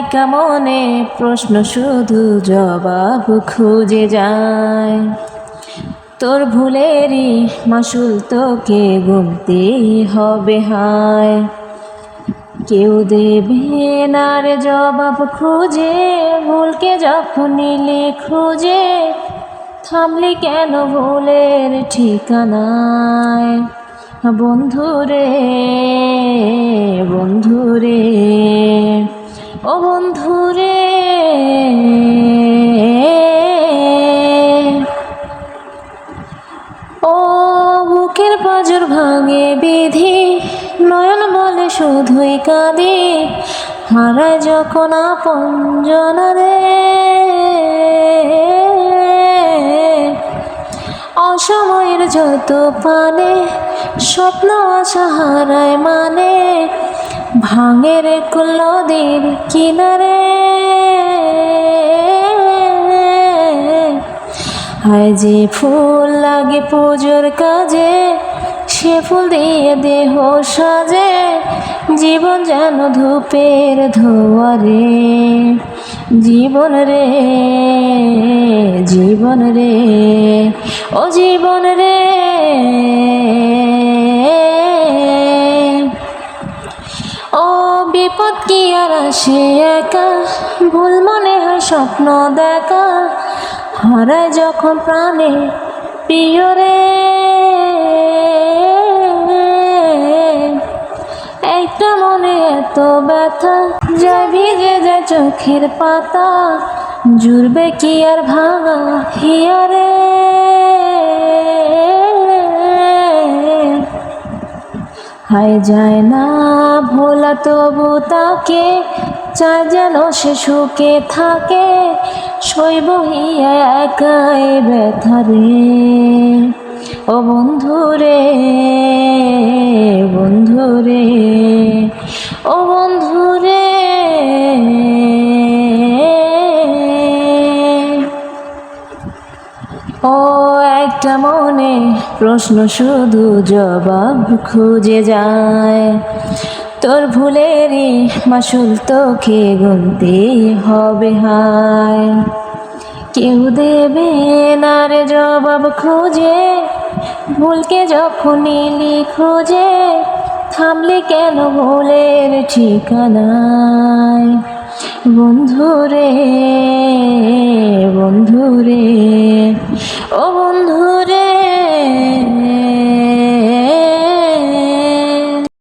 একটা মনে প্রশ্ন শুধু জবাব খুঁজে যায়। তোর ভুলেরই মাসুল তোকে গুনতেই হবে হায়। কেউ দেবে না রে জবাব খুঁজে, ভুলকে যখন নিলে খুঁজে থামলি কেন ভুলের ঠিকানায়? বন্ধুরে বন্ধুরে। ও বন্ধুরে। ও বুকের পাজর ভাঙে বিধি, নয়ন বলে শুধুই কাঁদি হারায় যখন আপন জনরে। অসময়ের যত পানে, স্বপ্ন আশা হারায় মানে ভাঙের নদীর কিনারে। হায় যে ফুল লাগে পুজোর কাজে, সে ফুল দিয়ে দেহ সাজে, জীবন যেন ধূপের ধোয়ারে। জীবন রে জীবন রে, ও জীবন রে। কি আর আসে একা? ভুল মনে হয় স্বপ্ন দেখা। হারায় যখন প্রাণে প্রিয় রে। একটা মনে এত ব্যথা, যায় ভিজে যায় চোখের পাতা। জুড়বে কি আর ভাঙা হিয়ারে? হায় যায় না। ভোলা তবু তাকে, চায় যেন সে সুখে থাকে, শৈব একাই ব্যথা রে। ও বন্ধুরে বন্ধুরে ও বন্ধুরে ও একটা মনে প্রশ্ন শুধু জবাব খুঁজে যায়। তোর ভুলেরই মাসুল তোকে গুনতে হবে, হায়। কেউ দেবে না রে জবাব খুঁজে, ভুলকে যখন নিলি খুঁজে থামলি কেন ভুলের ঠিকানায়? বন্ধুরে বন্ধুরে